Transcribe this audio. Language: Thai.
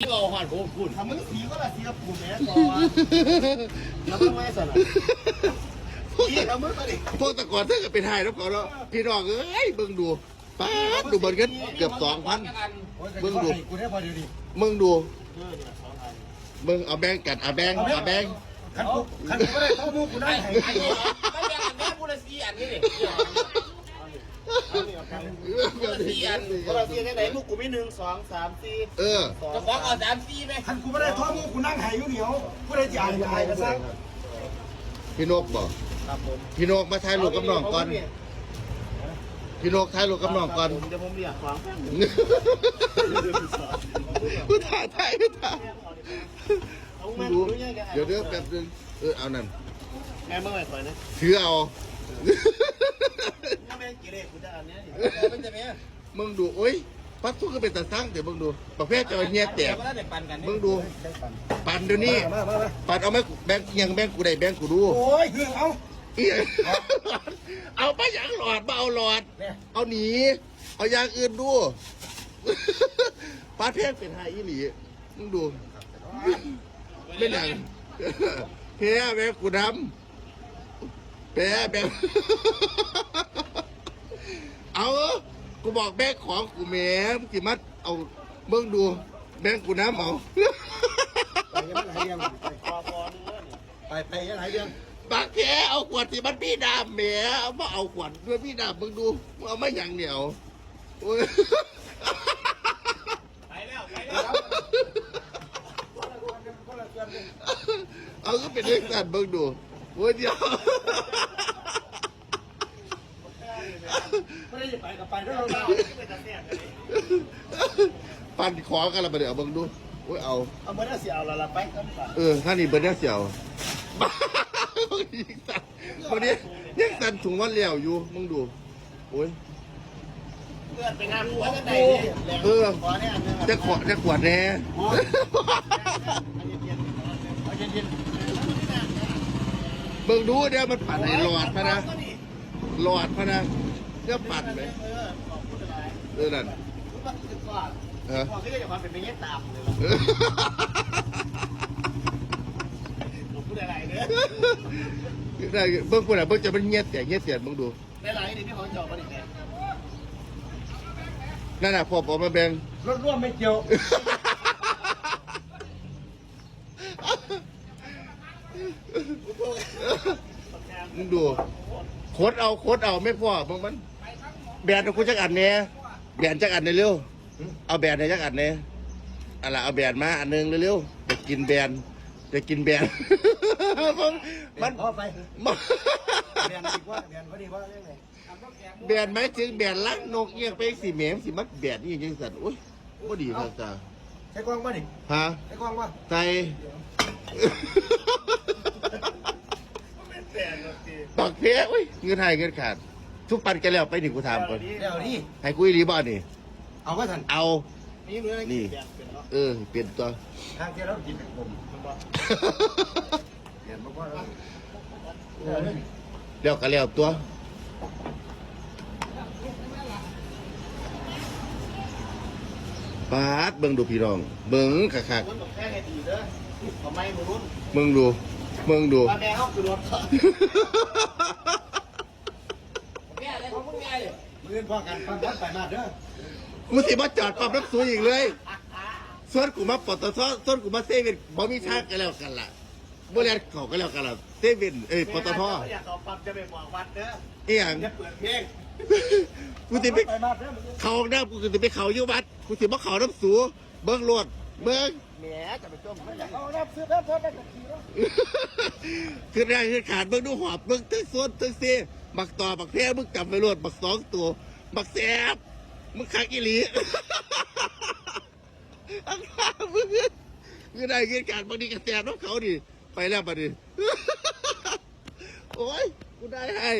ที่เอาหอนผมคุณทำมึงสีก็ละสีกับกูแม่ก่อนแล้วมึงไม่สนสีทำมึงมาดิพวกแตะกอนเท่ากับเป็นไทยแล้วก่อนเนาะพี่น้องเอ้ยเบิ่งดูป้าดดูเบิดกันเกือบสองพันกูได้พอดีดิมึงดูมึงเอาแบงกันเอาแบงเอาแบงขันกูขันกูไม่ได้เท่ามึงกูได้ให้อันนี้มันแบ่งกันแม่บุรสีอันนี้นี่ สี่อันก็เราสีได้ไหนมึงกูมีหนึ่งสองสามสี่เออจะคว้าเอาสามสี่ไหมขันกูไม่ได้ท่ามึงกูนั่งให้อยู่เดียวกูได้จ่ายจ่ายกันซะพี่นกบอกครับผมพี่นกมาถ่ายรูปกับน้องก่อน พี่นกถ่ายรูปกับน้องก่อนเดี๋ยวผมเรียกฟังกูถ่ายถ่ายกูถ่ายเดี๋ยวเดี๋ยวแป๊บนึงเออเอานั่นแม่เมื่อไหร่ก่อนนะถือเอา กี่เลขกูจะอันนี้มันจะเป็นมึงดูโอ้ยปัดทุกก็เป็นตาสร้างแต่มึงดู ประเภทจะเงี้ยแตกก็ได้ปั่นกันมึงดู ปันเดี๋ยวนี้ ปันเอาไหมแบงยังแบงกูได้แบงกูดูโอ้ยเฮือเอาเอี้ยเอาไปอย่างหลอดมาเอาหลอด เอาหนี เอาอย่างอื่นดูปาดเพงเป็นไฮอีหลีมึงดูไม่หนังเพี้ยแบงกูดำเพี้ยแบง เอากูบอกแบงค์ของกูแหม่มึงสิมัดเอาเบิ่งดูแบงค์กูน้ำเอาไปยังไงเรื่องไปไปยังไงเรื่องบางแค่เอาขวดที่มันพี่ดามแหมเอามาเอาขวดด้วยพี่ดามมึงดูมึงเอาไม่อย่างเหนียวโอ้ยไปแล้วไปแล้วเอาก็เป็นเรื่องสัตว์มึงดูโอ้ยเดียว ไม่ได้ไปกับไปด้วยเราไม่ได้แซ่บเลยปั่นของกันและประเดี๋ยวมึงดูโอ้ยเอา เอาเมื่อได้เสียเอาละละไปกันป่ะเออท่านี่เบิร์ดเสียวบ้ายิงสัตว์วันนี้ยังสันถุงวันเหลียวอยู่มึงดูโอ้ยเพื่อนไปงานหัวกันไหนเออขอเนี่ยอันนึงจะขวดจะขวดแน่เย็นเย็นมึงดูเดี๋ยวมันปั่นให้หลอดพะนะหลอดพะนะ เดี๋ยวปั่นไปเออขอบคุณหลายเออนั่นรู้ป่ะคือก่อนเออก่อนที่จะมาเป็นเป็นเงี้ยตามเลยเออขอบคุณหลายเด้อได้เบิ่งคนอะเบิ่งจะเป็นเงียบแต่เงียบเสียมึงดูได้หลายนี่พี่ของจอมาดิแม่นั่นน่ะพอปอมาแบ่งรถร่วมไม่เกี่ยวมึงดูโคดเอาโคดเอาไม่พอมึงมัน แบนเอากูจักอันเนี่ยแบนจักอันเร็วๆเอาแบนในจักอันเนี่ยอะไรเอาแบนมาอันหนึงเร็วๆจะกินแบนจะกินแบนมันมันพอไปมันเรียนดีกว่าเรียนพอดีว่าเรื่องไหนแบนไหมถึงแบนลักนกเอียงไปสีแหมมสิมัดแบนนี่ยังสัตว์โอ้ยบ่ดีครับจ้าใช้กล้องป่ะดิฮะใช้กล้องป่ะใจแปลกเลยทีปักเพี้ยอุ้ยเงินไทยเงินขาด ทุกปันกันแล้วไปหนึ่งกูถามก่อนเดี๋ยวดิให้กูอีรีบ้านนี่เอาไว้ทันเอานี่รู้อะไรนี่เออเปลี่ยนตัวทางเที่ยวแล้วกินผมมันบอกเรียนบอกว่าเดี๋ยวกันแล้วตัวปาดเบิ่งดูพี่น้องเบิ่งคักมันบอกแค่ไงดีเด้อทำไมมึงรุ่นๆเบิ่งดูเบิ่งดู เลยมือพ่อกันฟังวัดไปมาเด้อกูสิมาจอดปั๊บน้ำสูอีกเลยส่วนกูมาปตทส่วนกูมาเซเว่นบ่มีทางกันแล้วกันล่ะบ่แล่นเขากันแล้วกันล่ะเซเว่นเอ้ยปตทอยากเอาปั๊มจะไปบอกวัดเด้ออีหยังอย่าเปิดเพลงกูสิไปไปมาเด้อเขาห้องน้ำกูสิไปเขาอยู่วัดกูสิมาเขาน้ำสูเบิ่งรวดเบิ่งแหมจะไปจมมันอยากเอาน้ำซื้อเด้อเพิ่มได้กับทีแล้วคือได้คือขาดเบิ่งดูหอบเบิ่งตึ้งโซนตึ้งเซ บักต่อบักแพ้มึงกลับไปรวดบักสองตัว บักแสบมึงคักอีหลีอังคามึงมึงได้คือขารบางทีกระแสน้องเขาดิไปแล้วบัดนี้โอ้ยกูได้ให้